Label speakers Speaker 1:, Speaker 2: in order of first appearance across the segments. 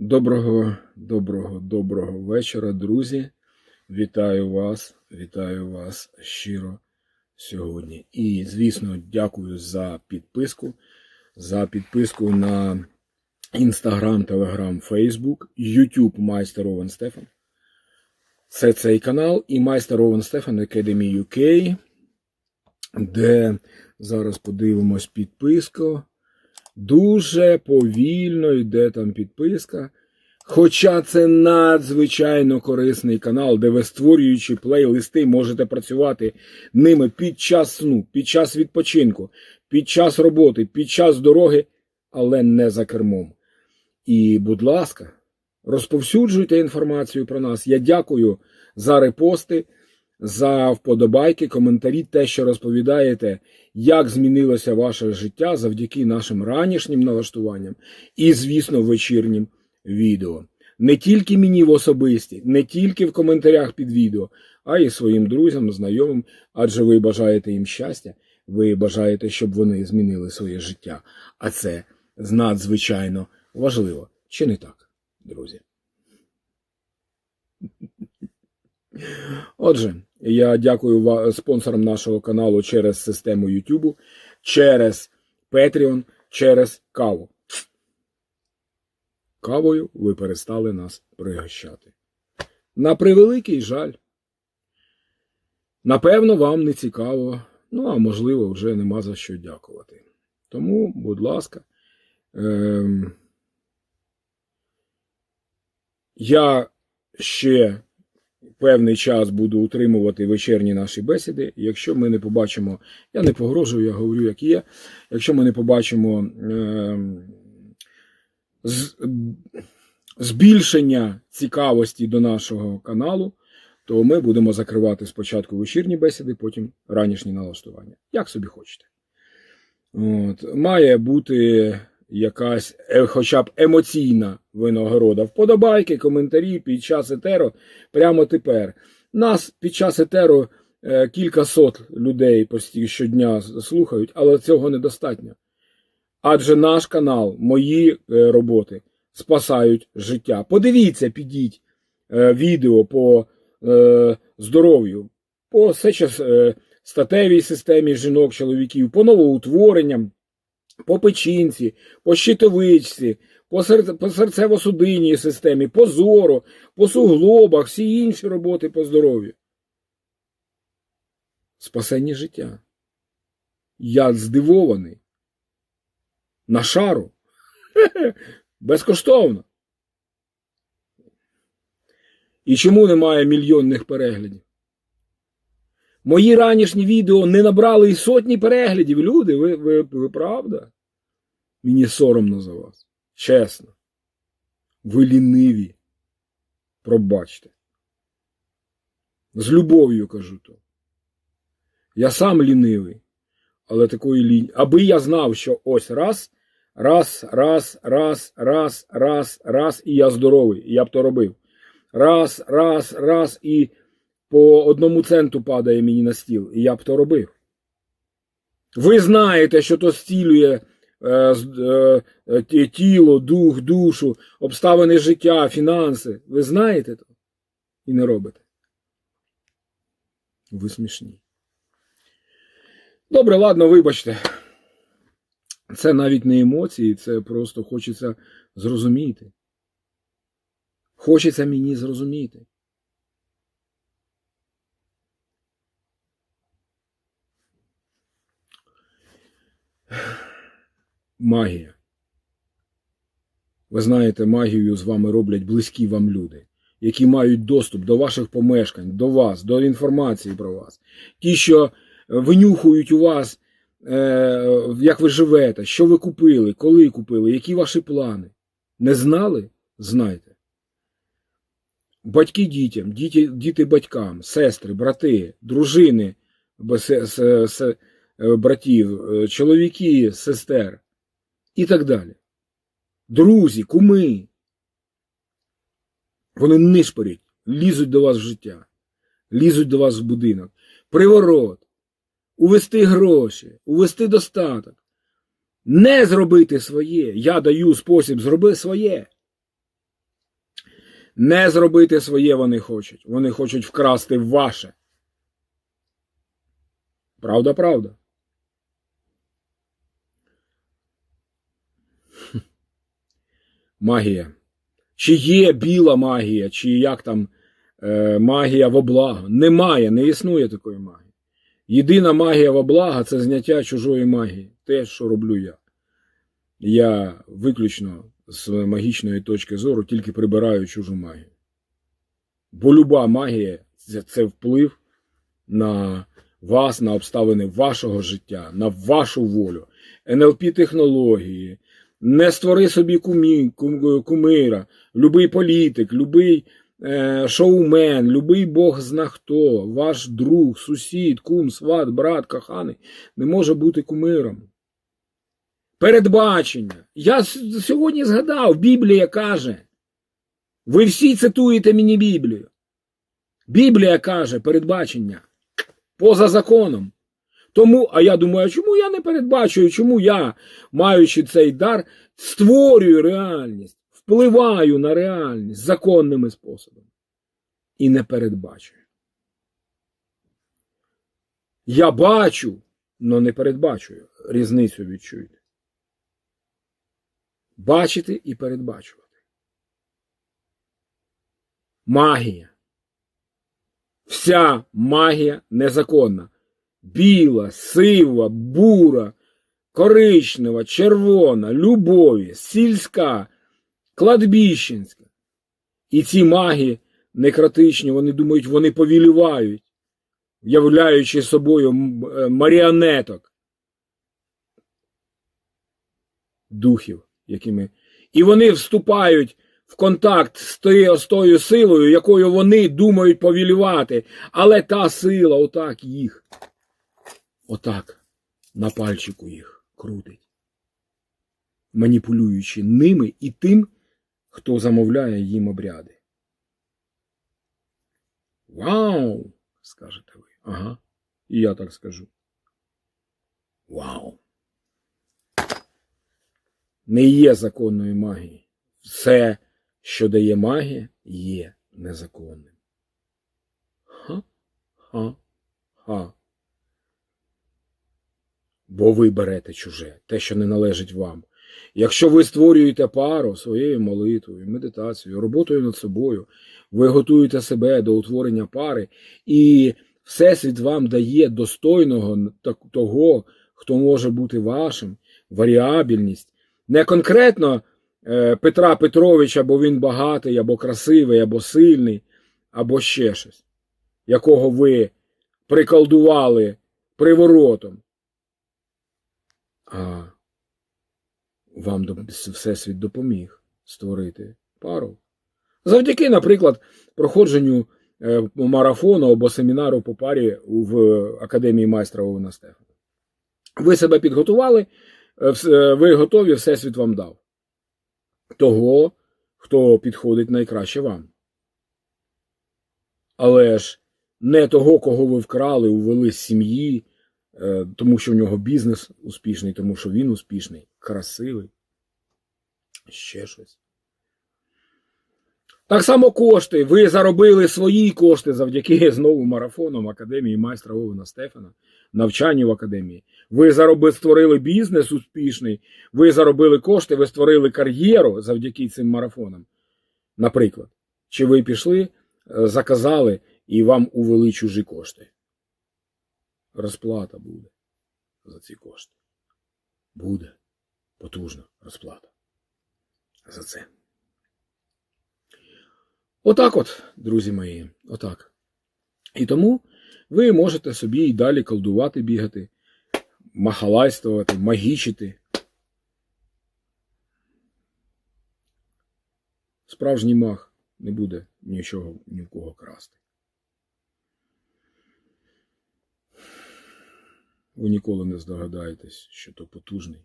Speaker 1: Доброго, доброго, доброго вечора, друзі. Вітаю вас, вітаю вас щиро сьогодні. І, звісно, дякую за підписку, за підписку на Instagram, Telegram, Facebook, YouTube Майстер Овен Стефан. Це цей канал і Майстер Овен Стефан Academy UK, де зараз подивимось підписку. Дуже повільно йде там підписка. Хоча це надзвичайно корисний канал, де ви створюючи плейлисти, можете працювати ними під час сну, під час відпочинку, під час роботи, під час дороги, але не за кермом. І, будь ласка, розповсюджуйте інформацію про нас. Я дякую за репости, за вподобайки, коментарі, те, що розповідаєте, як змінилося ваше життя завдяки нашим ранішнім налаштуванням і, звісно, вечірнім відео. Не тільки мені в особисті, не тільки в коментарях під відео, а й своїм друзям, знайомим, адже ви бажаєте їм щастя, ви бажаєте, щоб вони змінили своє життя. А це надзвичайно важливо. Чи не так, друзі? Отже, я дякую спонсорам нашого каналу через систему YouTube, через Patreon, через каву. Кавою ви перестали нас пригощати. На превеликий жаль. Напевно, вам не цікаво, ну а можливо, вже нема за що дякувати. Тому, будь ласка, ем, я ще певний час буду утримувати вечірні наші бесіди. Якщо ми не побачимо, я не погрожую, я говорю, як є. Якщо ми не побачимо з- збільшення цікавості до нашого каналу, то ми будемо закривати спочатку вечірні бесіди, потім ранішні налаштування. Як собі хочете. От. Має бути якась е, хоча б емоційна винагорода. Вподобайки, коментарі під час етеро прямо тепер. Нас під час етеро е, кілька сот людей щодня слухають, але цього недостатньо. Адже наш канал, мої е, роботи спасають життя. Подивіться, підіть е, відео по е, здоров'ю, по статевій системі жінок, чоловіків, по новоутворенням, по печінці, по щитовичці, по серцево-судинній системі, по зору, по суглобах, всі інші роботи по здоров'ю. Спасення життя. Я здивований. На шару. Безкоштовно. І чому немає мільйонних переглядів? Мої ранішні відео не набрали і сотні переглядів. Люди, ви, ви, ви правда? Мені соромно за вас. Чесно. Ви ліниві. Пробачте. З любов'ю кажу то. Я сам лінивий, але такої лінь. Аби я знав, що ось раз, раз, раз, раз, раз, раз, раз, і я здоровий, і я б то робив. Раз, раз, раз, і по одному центу падає мені на стіл, і я б то робив. Ви знаєте, що то стілює е, е, е, тіло, дух, душу, обставини життя, фінанси. Ви знаєте то? І не робите. Ви смішні. Добре, ладно, вибачте. Це навіть не емоції, це просто хочеться зрозуміти. Хочеться мені зрозуміти. Магія. Ви знаєте, магію з вами роблять близькі вам люди, які мають доступ до ваших помешкань, до вас, до інформації про вас. Ті, що винюхують у вас, як ви живете, що ви купили, коли купили, які ваші плани. Не знали? Знайте. Батьки дітям, діти, діти батькам, сестри, брати, дружини е, братів, е, чоловіки, сестер і так далі. Друзі, куми. Вони нишпорять, лізуть до вас в життя, лізуть до вас в будинок. Приворот, увести гроші, увести достаток. Не зробити своє. Я даю спосіб, зроби своє. Не зробити своє вони хочуть. Вони хочуть вкрасти ваше. Правда, правда. Магія. Чи є біла магія, чи як там е, магія во благо? Немає, не існує такої магії. Єдина магія во благо це зняття чужої магії. Те, що роблю я. Я виключно з магічної точки зору тільки прибираю чужу магію. Бо люба магія це, вплив на вас, на обставини вашого життя, на вашу волю, НЛП технології. Не створи собі кумі, кум, кумира, любий політик, любий шоумен, любий Бог зна хто, ваш друг, сусід, кум, сват, брат, коханий не може бути кумиром. Передбачення. Я сьогодні згадав, Біблія каже. Ви всі цитуєте мені Біблію. Біблія каже передбачення поза законом. Тому, а я думаю, чому я не передбачую, чому я, маючи цей дар, створюю реальність, впливаю на реальність законними способами і не передбачую. Я бачу, але не передбачую. Різницю відчуйте. Бачити і передбачувати. Магія. Вся магія незаконна. Біла, сива, бура, коричнева, червона, любові, сільська, кладбіщенська. І ці маги некратичні, вони думають, вони повілівають, являючи собою е, маріонеток духів, якими. І вони вступають в контакт з тою, з тою силою, якою вони думають повілювати. Але та сила отак їх, отак на пальчику їх крутить, маніпулюючи ними і тим, хто замовляє їм обряди. Вау! скажете ви. Ага. І я так скажу. Вау! Не є законної магії. Все, що дає магія, є незаконним. Ха, ха, ха. Бо ви берете чуже, те, що не належить вам. Якщо ви створюєте пару своєю молитвою, медитацією, роботою над собою, ви готуєте себе до утворення пари, і Всесвіт вам дає достойного того, хто може бути вашим, варіабільність. Не конкретно е, Петра Петровича, бо він багатий, або красивий, або сильний, або ще щось, якого ви приколдували приворотом. А вам Всесвіт допоміг створити пару. Завдяки, наприклад, проходженню е, марафону або семінару по парі в Академії майстра Овена Стефана. Ви себе підготували, е, е, ви готові, Всесвіт вам дав. Того, хто підходить найкраще вам. Але ж не того, кого ви вкрали, увели з сім'ї, тому що в нього бізнес успішний, тому що він успішний, красивий. Ще щось. Так само кошти. Ви заробили свої кошти завдяки знову марафонам Академії майстра Овена Стефана, навчанню в академії. Ви заробили, створили бізнес успішний, ви заробили кошти, ви створили кар'єру завдяки цим марафонам. Наприклад, чи ви пішли, е, заказали і вам увели чужі кошти? Розплата буде за ці кошти. Буде потужна розплата за це. Отак от, друзі мої, отак. І тому ви можете собі і далі колдувати, бігати, махалайствувати, магічити. Справжній маг не буде нічого ні в кого красти. Ви ніколи не здогадаєтесь, що то потужний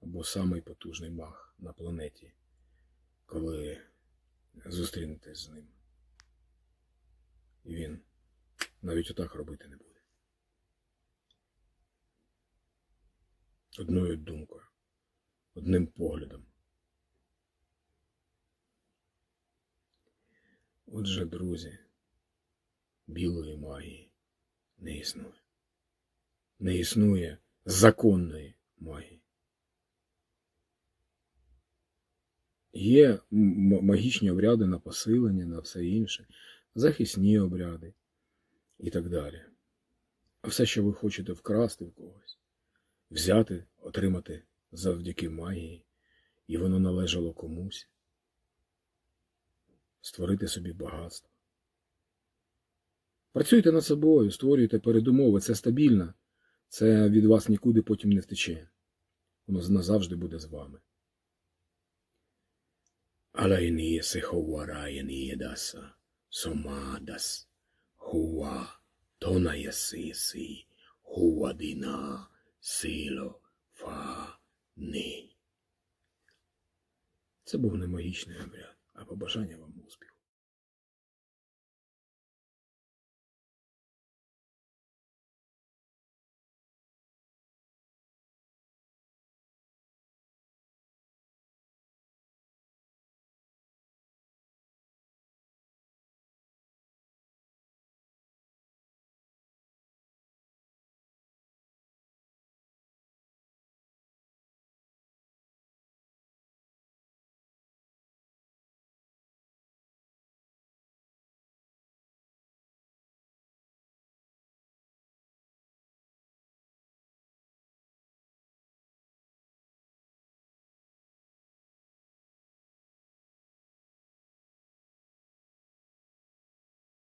Speaker 1: або самий потужний маг на планеті, коли зустрінетесь з ним. І він навіть отак робити не буде. Одною думкою, одним поглядом. Отже, друзі, білої магії не існує. Не існує законної магії. Є магічні обряди на посилення, на все інше, захисні обряди і так далі. Все, що ви хочете вкрасти в когось, взяти, отримати завдяки магії, і воно належало комусь, створити собі багатство. Працюйте над собою, створюйте передумови, це стабільно, це від вас нікуди потім не втече. Воно назавжди буде з вами. Алайні сиховараяні даса, сомадас, хуа, тонаясиси, хуадина, сило, фа, ни. Це був не магічний обряд, а побажання вам успіху.